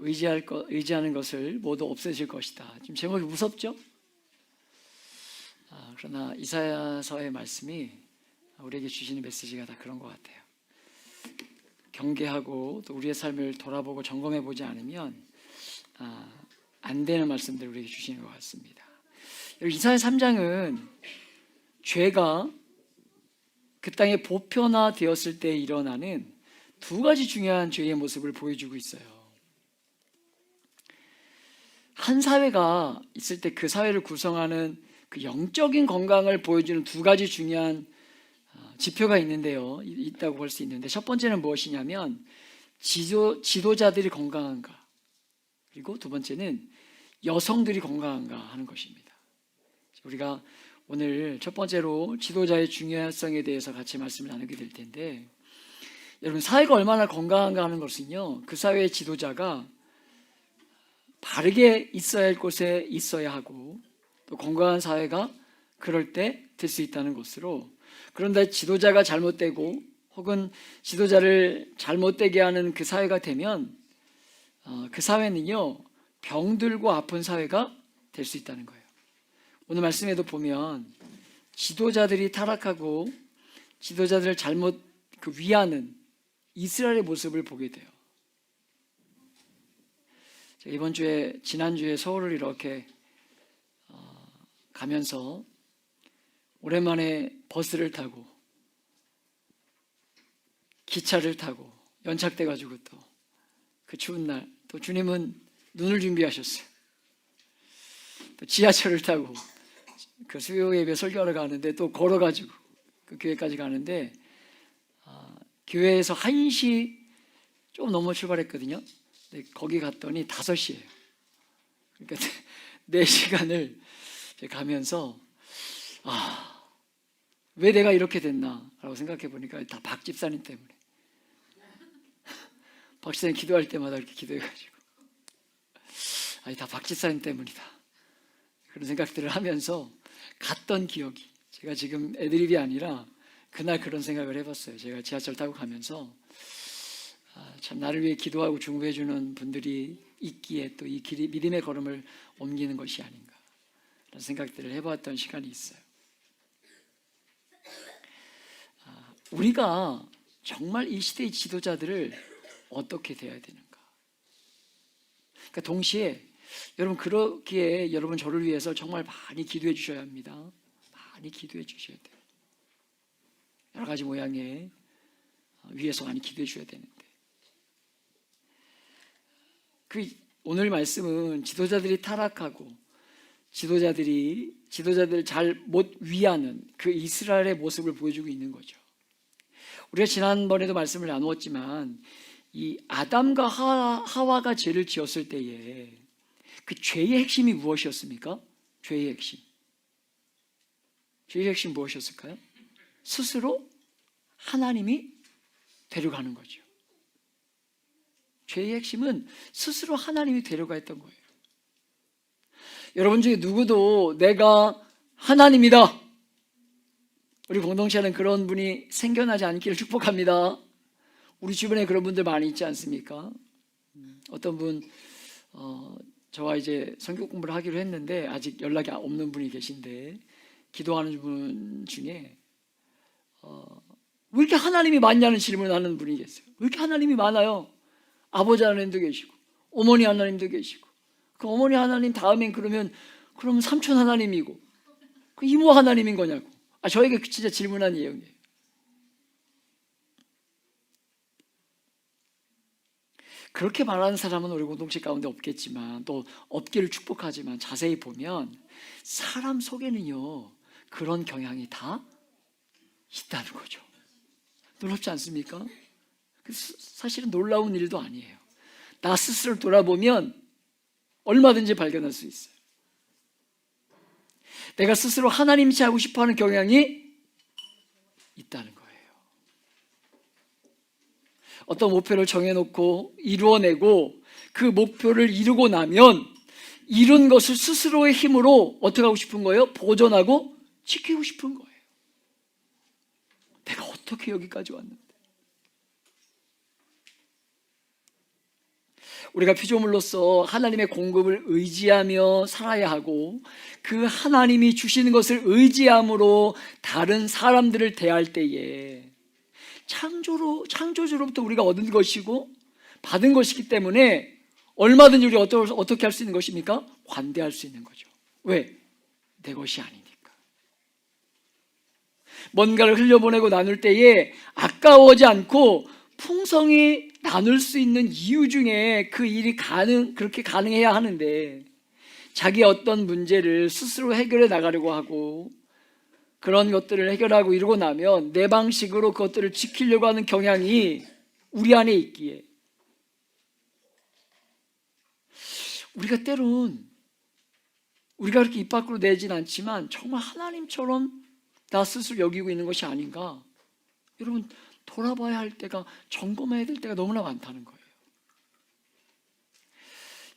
의지할 것, 의지하는 것을 모두 없애질 것이다. 지금 제목이 무섭죠? 아, 그러나 이사야서의 말씀이 우리에게 주시는 메시지가 다 그런 것 같아요. 경계하고 또 우리의 삶을 돌아보고 점검해 보지 않으면 아, 안 되는 말씀들을 우리에게 주시는 것 같습니다. 이사야 3장은 죄가 그 땅에 보편화되었을 때 일어나는 두 가지 중요한 죄의 모습을 보여주고 있어요. 한 사회가 있을 때 그 사회를 구성하는 그 영적인 건강을 보여주는 두 가지 중요한 어, 지표가 있는데요. 이- 있다고 볼 수 있는데 첫 번째는 무엇이냐면 지도, 지도자들이 건강한가 그리고 두 번째는 여성들이 건강한가 하는 것입니다. 우리가 오늘 첫 번째로 지도자의 중요성에 대해서 같이 말씀을 나누게 될 텐데 여러분 사회가 얼마나 건강한가 하는 것은요 그 사회의 지도자가 바르게 있어야 할 곳에 있어야 하고 또 건강한 사회가 그럴 때 될 수 있다는 것으로 그런데 지도자가 잘못되고 혹은 지도자를 잘못되게 하는 그 사회가 되면 어, 그 사회는요 병들고 아픈 사회가 될 수 있다는 거예요. 오늘 말씀에도 보면 지도자들이 타락하고 지도자들을 잘못 그 위하는 이스라엘의 모습을 보게 돼요. 이번 주에 지난 주에 서울을 이렇게 어, 가면서 오랜만에 버스를 타고 기차를 타고 연착돼 가지고 또 그 추운 날 또 주님은 눈을 준비하셨어요. 또 지하철을 타고 그 수요 예배 설교하러 가는데 또 걸어 가지고 그 교회까지 가는데 아, 교회에서 1시 좀 넘어 출발했거든요. 거기 갔더니 5시예요. 그러니까 4시간을 가면서 아, 왜 내가 이렇게 됐나라고 생각해 보니까 다 박 집사님 때문에. 박 집사님 기도할 때마다 이렇게 기도해 가지고 아니 다 박 집사님 때문이다. 그런 생각들을 하면서 갔던 기억이 제가 지금 애드립이 아니라 그날 그런 생각을 해봤어요. 제가 지하철 타고 가면서 아, 참 나를 위해 기도하고 중보해 주는 분들이 있기에 또 이 길이 믿음의 걸음을 옮기는 것이 아닌가 그런 생각들을 해봤던 시간이 있어요. 아, 우리가 정말 이 시대의 지도자들을 어떻게 돼야 되는가? 그러니까 동시에 여러분 그러기에 여러분 저를 위해서 정말 많이 기도해 주셔야 합니다. 많이 기도해 주셔야 돼요. 여러 가지 모양의 위에서 많이 기도해 주셔야 되는데 그 오늘 말씀은 지도자들이 타락하고 지도자들이 지도자들을 잘못 위하는 그 이스라엘의 모습을 보여주고 있는 거죠. 우리가 지난번에도 말씀을 나누었지만 이 아담과 하, 하와가 죄를 지었을 때에 그 죄의 핵심이 무엇이었습니까? 죄의 핵심. 죄의 핵심 무엇이었을까요? 스스로 하나님이 데려가는 거죠. 죄의 핵심은 스스로 하나님이 데려가 했던 거예요. 여러분 중에 누구도 내가 하나님이다. 우리 공동체는 그런 분이 생겨나지 않기를 축복합니다. 우리 주변에 그런 분들 많이 있지 않습니까? 음, 어떤 분, 어, 저와 이제 성경 공부를 하기로 했는데 아직 연락이 없는 분이 계신데 기도하는 분 중에 어, 왜 이렇게 하나님이 많냐는 질문을 하는 분이 계세요. 왜 이렇게 하나님이 많아요? 아버지 하나님도 계시고 어머니 하나님도 계시고 그 어머니 하나님 다음엔 그러면 그러면 삼촌 하나님이고 그 이모 하나님인 거냐고. 아 저에게 그 진짜 질문한 내용이에요. 그렇게 말하는 사람은 우리 공동체 가운데 없겠지만 또 없기를 축복하지만 자세히 보면 사람 속에는요 그런 경향이 다 있다는 거죠. 놀랍지 않습니까? 그 스- 사실은 놀라운 일도 아니에요. 나 스스로 돌아보면 얼마든지 발견할 수 있어요. 내가 스스로 하나님치 하고 싶어 하는 경향이 있다는 거예요. 어떤 목표를 정해놓고 이루어내고 그 목표를 이루고 나면 이룬 것을 스스로의 힘으로 어떻게 하고 싶은 거예요? 보존하고 지키고 싶은 거예요. 내가 어떻게 여기까지 왔는데? 우리가 피조물로서 하나님의 공급을 의지하며 살아야 하고 그 하나님이 주시는 것을 의지함으로 다른 사람들을 대할 때에 창조로 창조주로부터 우리가 얻은 것이고 받은 것이기 때문에 얼마든지 우리 어떠, 어떻게 할 수 있는 것입니까? 관대할 수 있는 거죠. 왜? 내 것이 아니니까. 뭔가를 흘려보내고 나눌 때에 아까워하지 않고 풍성히 나눌 수 있는 이유 중에 그 일이 가능, 그렇게 가능해야 하는데 자기 어떤 문제를 스스로 해결해 나가려고 하고 그런 것들을 해결하고 이러고 나면 내 방식으로 그것들을 지키려고 하는 경향이 우리 안에 있기에. 우리가 때론 우리가 그렇게 입 밖으로 내진 않지만 정말 하나님처럼 나 스스로 여기고 있는 것이 아닌가? 여러분 돌아봐야 할 때가 점검해야 될 때가 너무나 많다는 거예요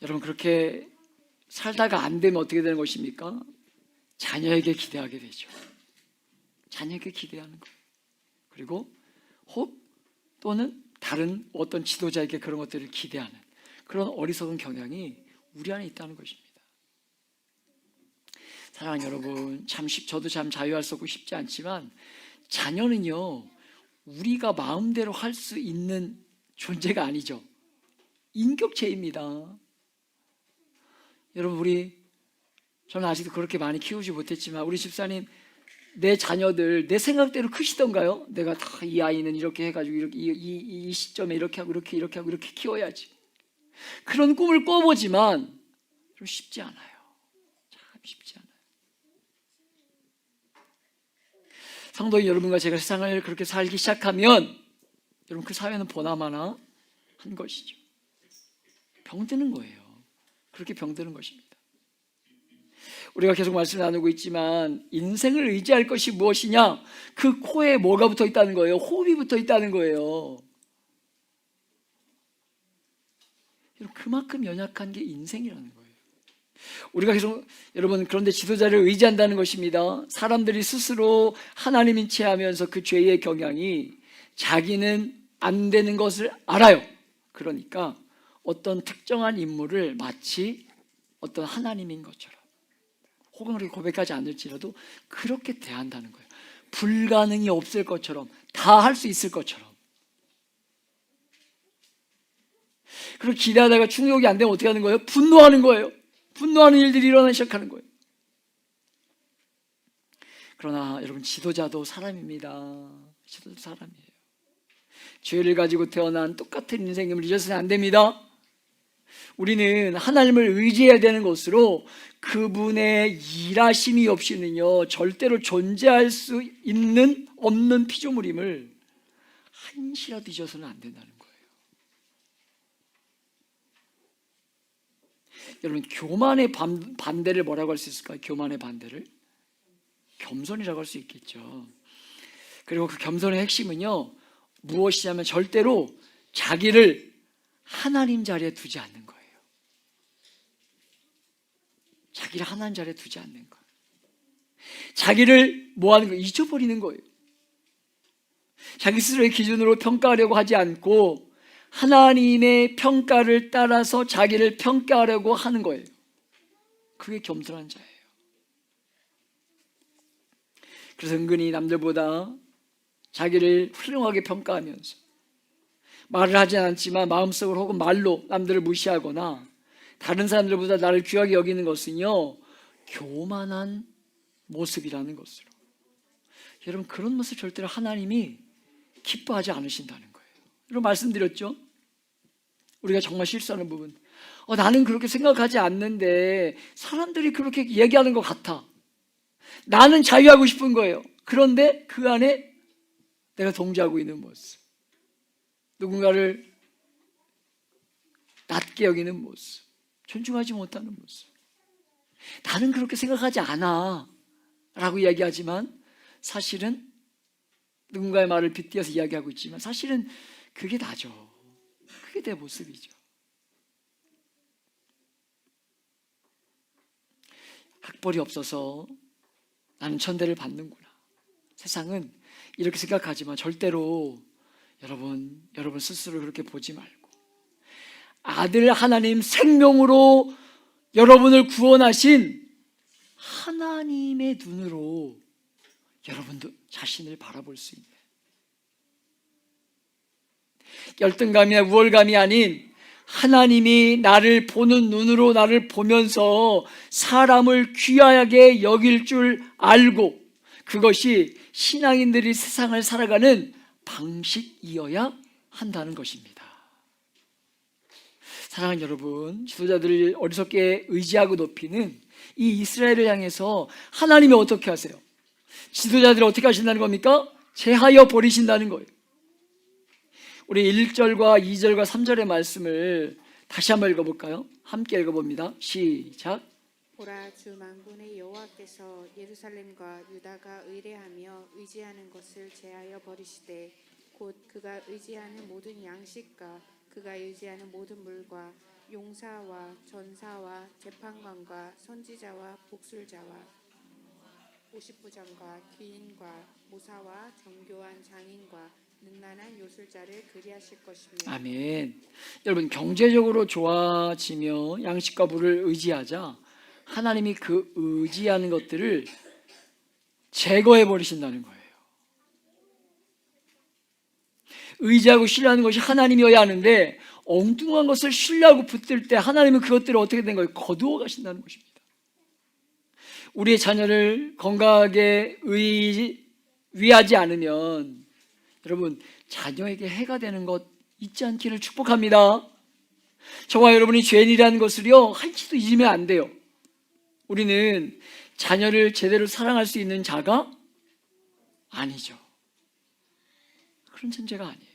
여러분 그렇게 살다가 안 되면 어떻게 되는 것입니까? 자녀에게 기대하게 되죠 자녀에게 기대하는 거예요 그리고 혹 또는 다른 어떤 지도자에게 그런 것들을 기대하는 그런 어리석은 경향이 우리 안에 있다는 것입니다. 사랑하는 여러분, 참 쉽, 저도 참 자유할 수 없고 쉽지 않지만 자녀는요 우리가 마음대로 할 수 있는 존재가 아니죠. 인격체입니다. 여러분 우리 저는 아직도 그렇게 많이 키우지 못했지만 우리 집사님 내 자녀들 내 생각대로 크시던가요? 내가 다 이 아이는 이렇게 해가지고 이렇게 이, 이, 이 시점에 이렇게 하고 이렇게 이렇게 하고 이렇게 키워야지. 그런 꿈을 꿔보지만 좀 쉽지 않아요. 참 쉽지 않아요. 성도인 여러분과 제가 세상을 그렇게 살기 시작하면 여러분 그 사회는 보나마나 한 것이죠. 병드는 거예요. 그렇게 병드는 것입니다. 우리가 계속 말씀 나누고 있지만 인생을 의지할 것이 무엇이냐? 그 코에 뭐가 붙어 있다는 거예요? 호흡이 붙어 있다는 거예요. 그만큼 연약한 게 인생이라는 거예요. 우리가 계속 여러분 그런데 지도자를 의지한다는 것입니다. 사람들이 스스로 하나님인 체하면서 그 죄의 경향이 자기는 안 되는 것을 알아요. 그러니까 어떤 특정한 인물을 마치 어떤 하나님인 것처럼 혹은 그렇게 고백하지 않을지라도 그렇게 대한다는 거예요. 불가능이 없을 것처럼 다 할 수 있을 것처럼. 그리고 기대하다가 충족이 안 되면 어떻게 하는 거예요? 분노하는 거예요. 분노하는 일들이 일어나기 시작하는 거예요. 그러나 여러분 지도자도 사람입니다. 지도자도 사람이에요. 죄를 가지고 태어난 똑같은 인생임을 잊어서는 안 됩니다. 우리는 하나님을 의지해야 되는 것으로 그분의 일하심이 없이는요 절대로 존재할 수 있는 없는 피조물임을 한시라도 잊어서는 안 된다는 거예요. 여러분 교만의 반, 반대를 뭐라고 할 수 있을까요? 교만의 반대를 겸손이라고 할 수 있겠죠. 그리고 그 겸손의 핵심은요 무엇이냐면 절대로 자기를 하나님 자리에 두지 않는 거예요. 자기를 하나님 자리에 두지 않는 거. 자기를 뭐 하는 거 잊어버리는 거예요. 자기 스스로의 기준으로 평가하려고 하지 않고 하나님의 평가를 따라서 자기를 평가하려고 하는 거예요. 그게 겸손한 자예요. 그래서 은근히 남들보다 자기를 훌륭하게 평가하면서 말을 하지 않지만 마음속으로 혹은 말로 남들을 무시하거나 다른 사람들보다 나를 귀하게 여기는 것은요 교만한 모습이라는 것으로 여러분 그런 모습 절대로 하나님이 기뻐하지 않으신다는 거예요 여러분 말씀드렸죠 우리가 정말 실수하는 부분 어, 나는 그렇게 생각하지 않는데 사람들이 그렇게 얘기하는 것 같아 나는 자유하고 싶은 거예요 그런데 그 안에 내가 동조하고 있는 모습 누군가를 낮게 여기는 모습 존중하지 못하는 모습. 나는 그렇게 생각하지 않아. 라고 이야기하지만 사실은 누군가의 말을 빗대어서 이야기하고 있지만 사실은 그게 나죠. 내 모습이죠. 학벌이 없어서 나는 천대를 받는구나. 세상은 이렇게 생각하지만 절대로 여러분, 여러분 스스로 그렇게 보지 말고 아들 하나님 생명으로 여러분을 구원하신 하나님의 눈으로 여러분도 자신을 바라볼 수 있는 열등감이나 우월감이 아닌 하나님이 나를 보는 눈으로 나를 보면서 사람을 귀하게 여길 줄 알고 그것이 신앙인들이 세상을 살아가는 방식이어야 한다는 것입니다. 사랑하는 여러분, 지도자들을 어리석게 의지하고 높이는 이 이스라엘을 향해서 하나님이 어떻게 하세요? 지도자들을 어떻게 하신다는 겁니까? 제하여 버리신다는 거예요. 우리 1절과 2절과 3절의 말씀을 다시 한번 읽어볼까요? 함께 읽어봅니다. 시작. 보라 주 만군의 여호와께서 예루살렘과 유다가 의뢰하며 의지하는 것을 제하여 버리시되 곧 그가 의지하는 모든 양식과 그가 의지하는 모든 물과 용사와 전사와 재판관과 선지자와 복술자와 오십부장과 귀인과 모사와 정교한 장인과 능란한 요술자를 그리하실 것이며 아멘. 여러분 경제적으로 좋아지며 양식과 물을 의지하자 하나님이 그 의지하는 것들을 제거해 버리신다는 거예요. 의지하고 신뢰하는 것이 하나님이어야 하는데 엉뚱한 것을 신뢰하고 붙들 때 하나님은 그것들을 어떻게 된 거예요? 거두어 가신다는 것입니다. 우리의 자녀를 건강하게 의, 위하지 않으면 여러분 자녀에게 해가 되는 것 잊지 않기를 축복합니다. 저와 여러분이 죄인이라는 것을요 한치도 잊으면 안 돼요. 우리는 자녀를 제대로 사랑할 수 있는 자가 아니죠. 그런 존재가 아니에요.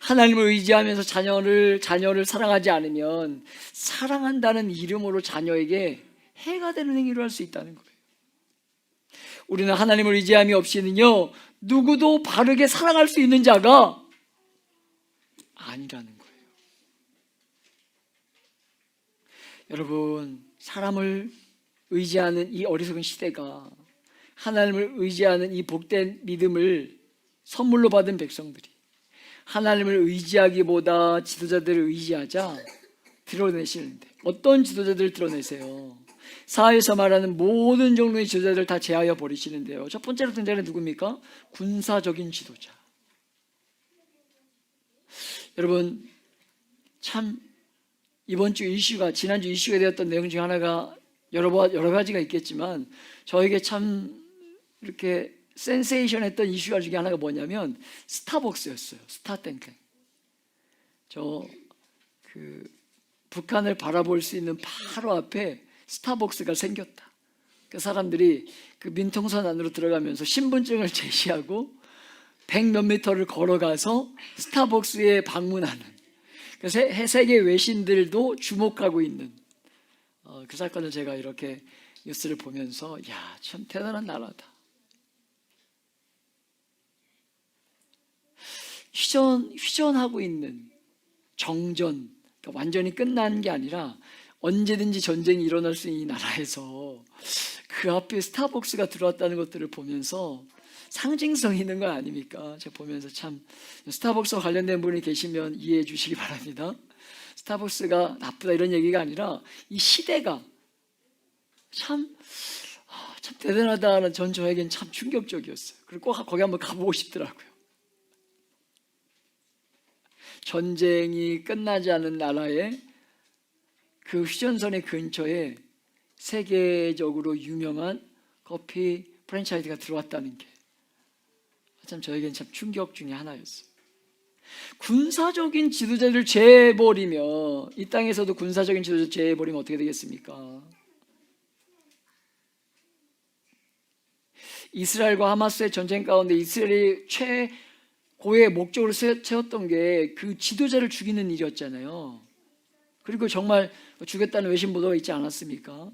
하나님을 의지하면서 자녀를 자녀를 사랑하지 않으면 사랑한다는 이름으로 자녀에게 해가 되는 행위를 할 수 있다는 거예요. 우리는 하나님을 의지함이 없이는요 누구도 바르게 사랑할 수 있는 자가 아니라는 거예요. 여러분 사람을 의지하는 이 어리석은 시대가 하나님을 의지하는 이 복된 믿음을 선물로 받은 백성들이 하나님을 의지하기보다 지도자들을 의지하자 드러내시는데 어떤 지도자들을 드러내세요? 사회에서 말하는 모든 종류의 지도자들 다 제하여 버리시는데요. 첫 번째로 등장하는 누굽니까? 군사적인 지도자. 여러분 참 이번 주 이슈가 지난주 이슈가 되었던 내용 중 하나가 여러 번- 여러 가지가 있겠지만 저에게 참 이렇게 센세이션했던 이슈 중에 하나가 뭐냐면 스타벅스였어요. 스타땡땡. 저 그 북한을 바라볼 수 있는 바로 앞에 스타벅스가 생겼다. 그 사람들이 그 민통선 안으로 들어가면서 신분증을 제시하고 백몇 미터를 걸어가서 스타벅스에 방문하는 그 세- 세계 외신들도 주목하고 있는 어, 그 사건을 제가 이렇게 뉴스를 보면서 야 참 대단한 나라다. 휘전 휘전하고 있는 정전 그러니까 완전히 끝난 게 아니라 언제든지 전쟁이 일어날 수 있는 이 나라에서 그 앞에 스타벅스가 들어왔다는 것들을 보면서 상징성 있는 거 아닙니까? 제가 보면서 참 스타벅스와 관련된 분이 계시면 이해해 주시기 바랍니다. 스타벅스가 나쁘다 이런 얘기가 아니라 이 시대가 참, 아, 참 대단하다는 전 저에겐 참 충격적이었어요. 그리고 꼭 거기 한번 가보고 싶더라고요. 전쟁이 끝나지 않은 나라에 그 휴전선의 근처에 세계적으로 유명한 커피 프랜차이즈가 들어왔다는 게 참 저에겐 참 충격 중에 하나였어요. 군사적인 지도자를 제해버리며 이 땅에서도 군사적인 지도자 제해버리면 어떻게 되겠습니까? 이스라엘과 하마스의 전쟁 가운데 이스라엘이 최고의 목적으로 세- 세웠던 게 그 지도자를 죽이는 일이었잖아요. 그리고 정말 죽였다는 외신 보도가 있지 않았습니까?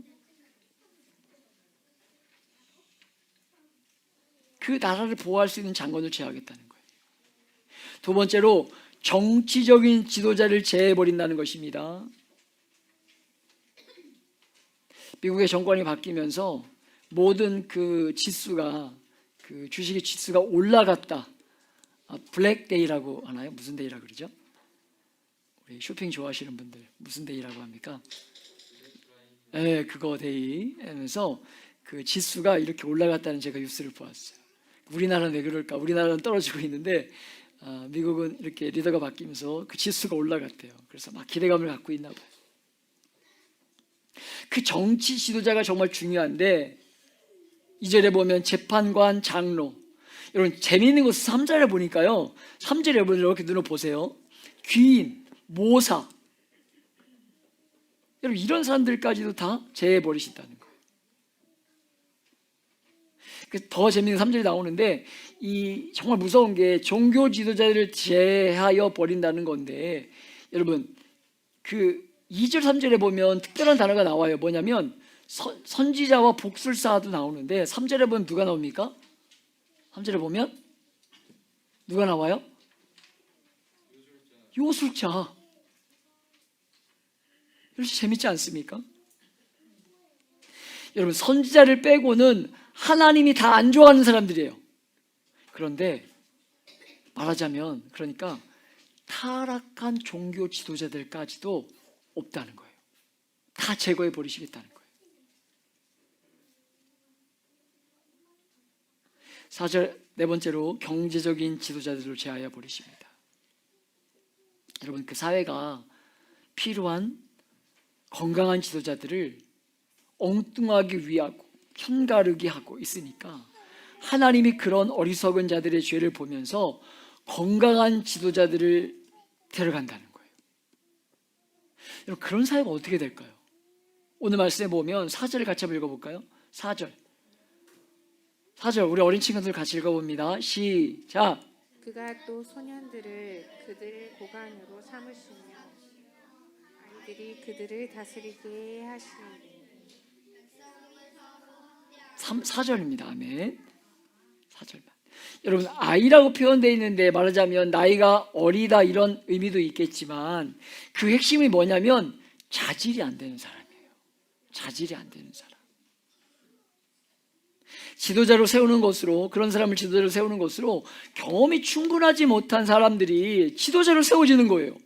그 나라를 보호할 수 있는 장관을 제하겠다는 거예요. 두 번째로 정치적인 지도자를 제해버린다는 것입니다. 미국의 정권이 바뀌면서 모든 그 지수가 그 주식의 지수가 올라갔다. 아, 블랙데이라고 하나요? 무슨 데이라 그러죠? 우리 쇼핑 좋아하시는 분들 무슨 데이라고 합니까? 네, 그거 데이 하면서 그 지수가 이렇게 올라갔다는 제가 뉴스를 보았어요. 우리나라는 왜 그럴까? 우리나라는 떨어지고 있는데 아, 미국은 이렇게 리더가 바뀌면서 그 지수가 올라갔대요. 그래서 막 기대감을 갖고 있나 봐요. 그 정치 지도자가 정말 중요한데 이절에 보면 재판관, 장로 여러분 재미있는 것은 3절에 보니까요. 3절에 여러분 이렇게 눈을 보세요. 귀인, 모사 여러분 이런 사람들까지도 다 제해 버리신다는 거예요. 그더 재미있는 3절이 나오는데 이 정말 무서운 게 종교 지도자들을 제하여 버린다는 건데 여러분 그 2절 3절에 보면 특별한 단어가 나와요. 뭐냐면 선, 선지자와 복술사도 나오는데 3절에 보면 누가 나옵니까? 3절에 보면 누가 나와요? 요술자. 이렇게 재밌지 않습니까? 여러분 선지자를 빼고는 하나님이 다 안 좋아하는 사람들이에요. 그런데 말하자면 그러니까 타락한 종교 지도자들까지도 없다는 거예요. 다 제거해 버리시겠다는 거예요. 사절 네 번째로 경제적인 지도자들을 제하여 버리십니다. 여러분 그 사회가 필요한 건강한 지도자들을 엉뚱하게 위하고 편가르게 하고 있으니까 하나님이 그런 어리석은 자들의 죄를 보면서 건강한 지도자들을 데려간다는 거예요. 여러분 그런 사회가 어떻게 될까요? 오늘 말씀에 보면 4절을 같이 한번 읽어볼까요? 4절 4절 우리 어린 친구들 같이 읽어봅니다. 시작 그가 또 소년들을 그들의 고관으로 삼으시며 아이들이 그들을 다스리게 하시니 3, 4절입니다. 아멘. 4절만. 여러분 아이라고 표현되어 있는데 말하자면 나이가 어리다 이런 의미도 있겠지만 그 핵심이 뭐냐면 자질이 안 되는 사람이에요. 자질이 안 되는 사람. 지도자로 세우는 것으로 그런 사람을 지도자로 세우는 것으로 경험이 충분하지 못한 사람들이 지도자로 세워지는 거예요.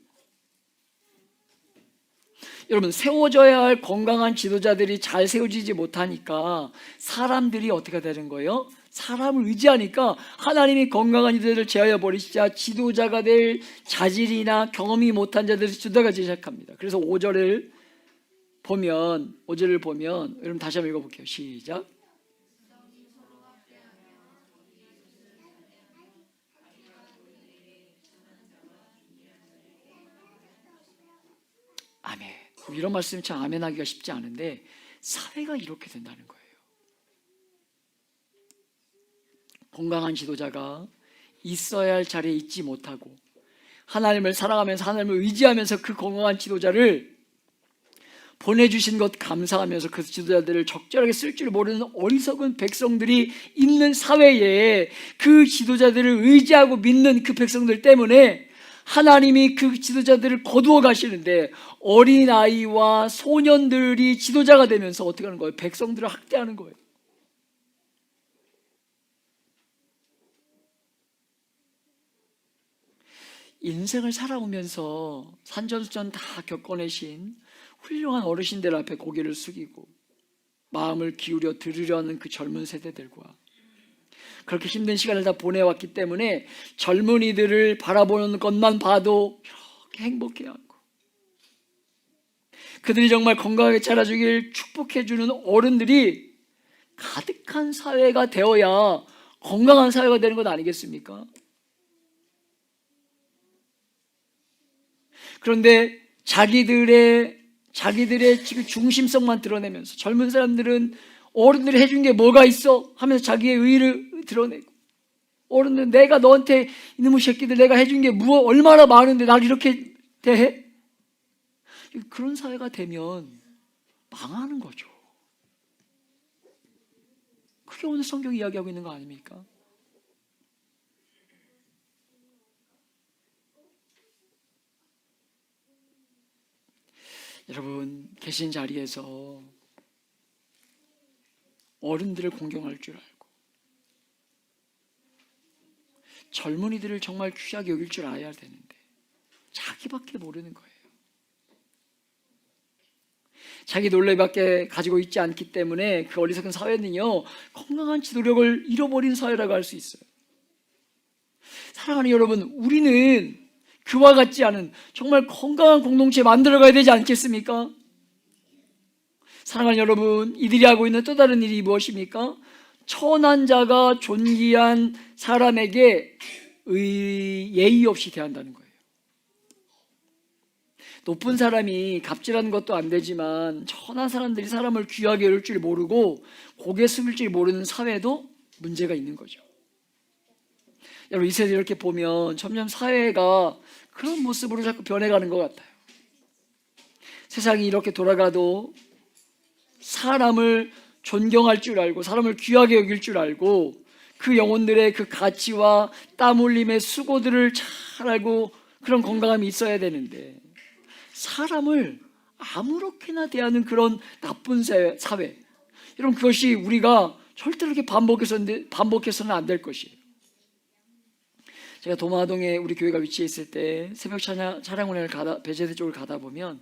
여러분 세워져야 할 건강한 지도자들이 잘 세워지지 못하니까 사람들이 어떻게 되는 거예요? 사람을 의지하니까 하나님이 건강한 이들을 제하여 버리시자 지도자가 될 자질이나 경험이 못한 자들이 주도하기 시작합니다. 그래서 5절을 보면 5절을 보면 여러분 다시 한번 읽어볼게요. 시작. 아멘. 이런 말씀 참 아멘하기가 쉽지 않은데 사회가 이렇게 된다는 거예요. 건강한 지도자가 있어야 할 자리에 있지 못하고 하나님을 사랑하면서 하나님을 의지하면서 그 건강한 지도자를 보내주신 것 감사하면서 그 지도자들을 적절하게 쓸 줄 모르는 어리석은 백성들이 있는 사회에 그 지도자들을 의지하고 믿는 그 백성들 때문에 하나님이 그 지도자들을 거두어 가시는데 어린아이와 소년들이 지도자가 되면서 어떻게 하는 거예요? 백성들을 학대하는 거예요. 인생을 살아오면서 산전수전 다 겪어내신 훌륭한 어르신들 앞에 고개를 숙이고 마음을 기울여 들으려는 그 젊은 세대들과 그렇게 힘든 시간을 다 보내왔기 때문에 젊은이들을 바라보는 것만 봐도 이렇게 행복해하고 그들이 정말 건강하게 자라주길 축복해주는 어른들이 가득한 사회가 되어야 건강한 사회가 되는 것 아니겠습니까? 그런데 자기들의 자기들의 지금 중심성만 드러내면서 젊은 사람들은 어른들이 해준 게 뭐가 있어 하면서 자기의 의를 드러내고 어른들 내가 너한테 이놈의 새끼들 내가 해준 게 무엇 얼마나 많은데 날 이렇게 대해 그런 사회가 되면 망하는 거죠. 그게 오늘 성경이 이야기하고 있는 거 아닙니까? 여러분 계신 자리에서 어른들을 공경할 줄 알고 젊은이들을 정말 귀하게 여길 줄 알아야 되는데 자기밖에 모르는 거예요. 자기 논리밖에 가지고 있지 않기 때문에 그 어리석은 사회는요 건강한 지도력을 잃어버린 사회라고 할 수 있어요. 사랑하는 여러분, 우리는 그와 같지 않은 정말 건강한 공동체 만들어가야 되지 않겠습니까? 사랑하는 여러분, 이들이 하고 있는 또 다른 일이 무엇입니까? 천한 자가 존귀한 사람에게 의, 예의 없이 대한다는 거예요. 높은 사람이 갑질하는 것도 안 되지만 천한 사람들이 사람을 귀하게 여길 줄 모르고 고개 숙일 줄 모르는 사회도 문제가 있는 거죠. 여러분 이 세대 이렇게 보면 점점 사회가 그런 모습으로 자꾸 변해가는 것 같아요. 세상이 이렇게 돌아가도 사람을 존경할 줄 알고 사람을 귀하게 여길 줄 알고 그 영혼들의 그 가치와 땀 흘림의 수고들을 잘 알고 그런 건강함이 있어야 되는데 사람을 아무렇게나 대하는 그런 나쁜 사회, 사회. 여러분 그것이 우리가 절대로 이렇게 반복해서는 반복해서는 안 될 것이에요. 제가 도마동에 우리 교회가 위치해 있을 때 새벽 차량 운행을 가다 배제대 쪽을 가다 보면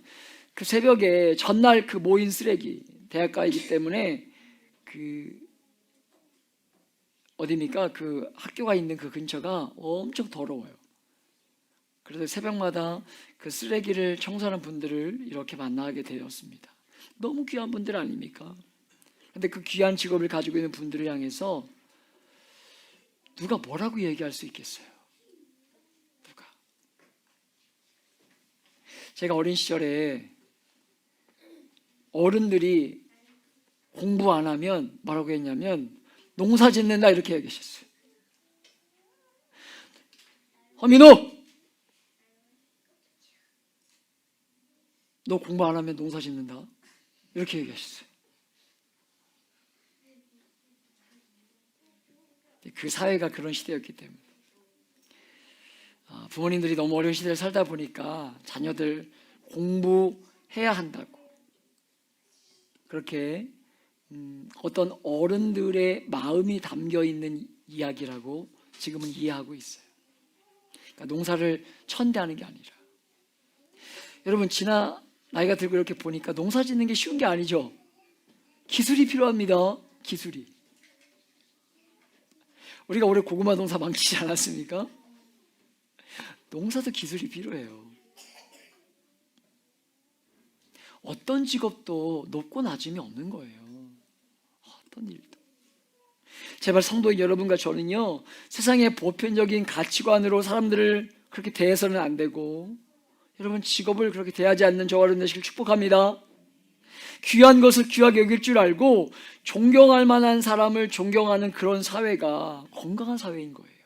그 새벽에 전날 그 모인 쓰레기 대학가이기 때문에 그 어디입니까? 그 학교가 있는 그 근처가 엄청 더러워요. 그래서 새벽마다 그 쓰레기를 청소하는 분들을 이렇게 만나게 되었습니다. 너무 귀한 분들 아닙니까? 근데 그 귀한 직업을 가지고 있는 분들을 향해서 누가 뭐라고 얘기할 수 있겠어요? 누가? 제가 어린 시절에 어른들이 공부 안 하면 뭐라고 했냐면 농사 짓는다 이렇게 얘기하셨어요. 허민호! 너 공부 안 하면 농사 짓는다. 이렇게 얘기하셨어요. 그 사회가 그런 시대였기 때문에. 아, 부모님들이 너무 어려운 시대를 살다 보니까 자녀들 공부해야 한다고. 그렇게 음, 어떤 어른들의 마음이 담겨 있는 이야기라고 지금은 이해하고 있어요. 그러니까 농사를 천대하는 게 아니라. 여러분, 지나 나이가 들고 이렇게 보니까 농사 짓는 게 쉬운 게 아니죠. 기술이 필요합니다. 기술이. 우리가 올해 고구마 농사 망치지 않았습니까? 농사도 기술이 필요해요. 어떤 직업도 높고 낮음이 없는 거예요. 어떤 일도. 제발 성도인 여러분과 저는요, 세상의 보편적인 가치관으로 사람들을 그렇게 대해서는 안 되고, 여러분 직업을 그렇게 대하지 않는 저와 여러분 되시길 축복합니다. 귀한 것을 귀하게 여길 줄 알고 존경할 만한 사람을 존경하는 그런 사회가 건강한 사회인 거예요.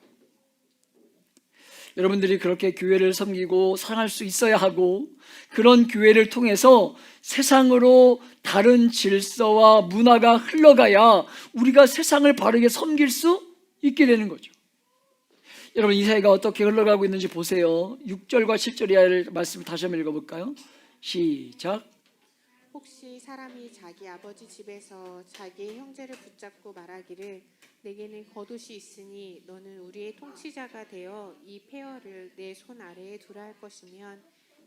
여러분들이 그렇게 교회를 섬기고 사랑할 수 있어야 하고 그런 교회를 통해서 세상으로 다른 질서와 문화가 흘러가야 우리가 세상을 바르게 섬길 수 있게 되는 거죠. 여러분 이 사회가 어떻게 흘러가고 있는지 보세요. 6절과 7절 이하의 말씀을 다시 한번 읽어볼까요? 시작. 혹시 사람이 자기 아버지 집에서 자기의 형제를 붙잡고 말하기를 내게는 겉옷이 있으니 너는 우리의 통치자가 되어 이 폐허를 내 손 아래에 두라 할 것이면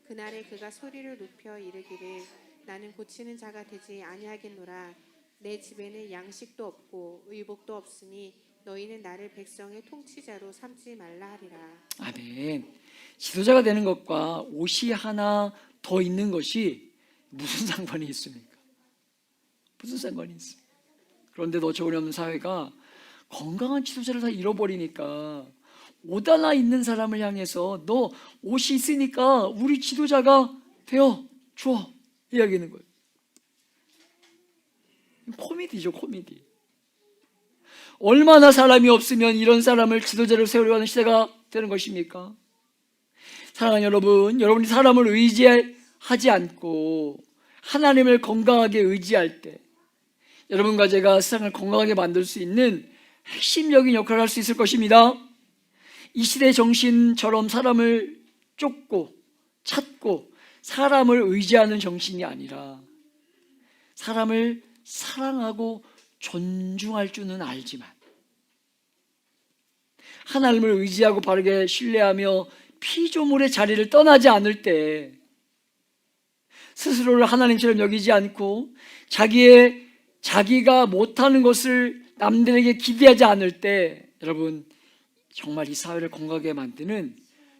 그날에 그가 소리를 높여 이르기를 나는 고치는 자가 되지 아니하겠노라 내 집에는 양식도 없고 의복도 없으니 너희는 나를 백성의 통치자로 삼지 말라 하리라 아멘. 지도자가 되는 것과 옷이 하나 더 있는 것이 무슨 상관이 있습니까? 무슨 상관이 있습니까? 그런데 어처구니 없는 사회가 건강한 지도자를 다 잃어버리니까 옷 하나 있는 사람을 향해서 너 옷이 있으니까 우리 지도자가 되어 줘 이야기하는 거예요. 코미디죠 코미디. 얼마나 사람이 없으면 이런 사람을 지도자로 세우려고 하는 시대가 되는 것입니까? 사랑하는 여러분, 여러분이 사람을 의지하지 않고 하나님을 건강하게 의지할 때 여러분과 제가 세상을 건강하게 만들 수 있는 핵심적인 역할을 할 수 있을 것입니다. 이 시대 정신처럼 사람을 쫓고 찾고 사람을 의지하는 정신이 아니라 사람을 사랑하고 존중할 줄은 알지만 하나님을 의지하고 바르게 신뢰하며 피조물의 자리를 떠나지 않을 때 스스로를 하나님처럼 여기지 않고 자기의 자기가 못하는 것을 남들에게 기대하지 않을 때 여러분 정말 이 사회를 건강하게 만드는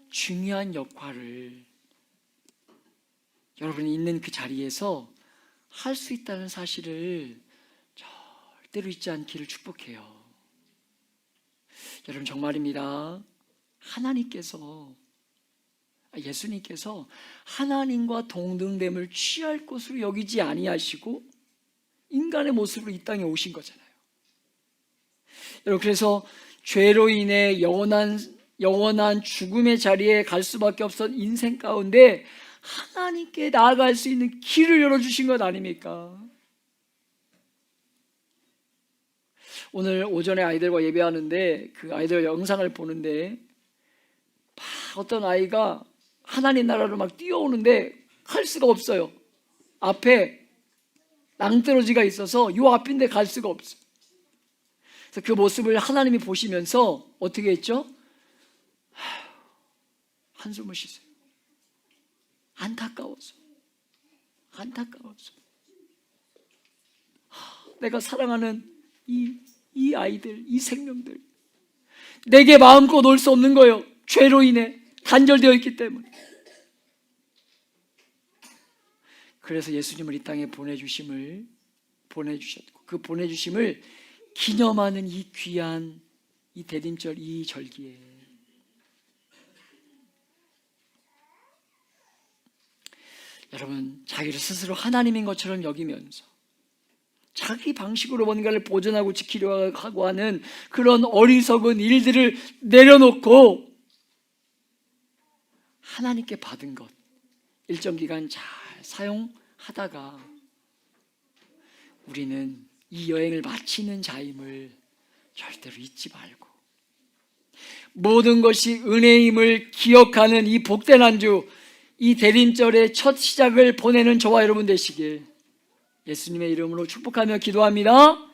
중요한 역할을 여러분이 있는 그 자리에서 할 수 있다는 사실을 절대로 잊지 않기를 축복해요. 여러분 정말입니다. 하나님께서 아, 예수님께서 하나님과 동등됨을 취할 것으로 여기지 아니하시고 인간의 모습으로 이 땅에 오신 거잖아요. 여러분 그래서 죄로 인해 영원한 영원한 죽음의 자리에 갈 수밖에 없었던 인생 가운데 하나님께 나아갈 수 있는 길을 열어 주신 것 아닙니까? 오늘 오전에 아이들과 예배하는데 그 아이들 영상을 보는데 막 어떤 아이가 하나님 나라로 막 뛰어오는데 갈 수가 없어요. 앞에 낭떠러지가 있어서 요 앞인데 갈 수가 없어요. 그 모습을 하나님이 보시면서 어떻게 했죠? 하, 한숨을 쉬세요. 안타까워서. 안타까워서. 하, 내가 사랑하는 이, 이 아이들, 이 생명들. 내게 마음껏 놀 수 없는 거예요. 죄로 인해 단절되어 있기 때문에. 그래서 예수님을 이 땅에 보내주심을 보내주셨고 그 보내주심을 기념하는 이 귀한 이 대림절 이 절기에. 여러분 자기를 스스로 하나님인 것처럼 여기면서 자기 방식으로 뭔가를 보존하고 지키려 하고 하는 그런 어리석은 일들을 내려놓고 하나님께 받은 것 일정 기간 잘 사용하다가 우리는 이 여행을 마치는 자임을 절대로 잊지 말고 모든 것이 은혜임을 기억하는 이 복된 한주 이 대림절의 첫 시작을 보내는 저와 여러분 되시길 예수님의 이름으로 축복하며 기도합니다.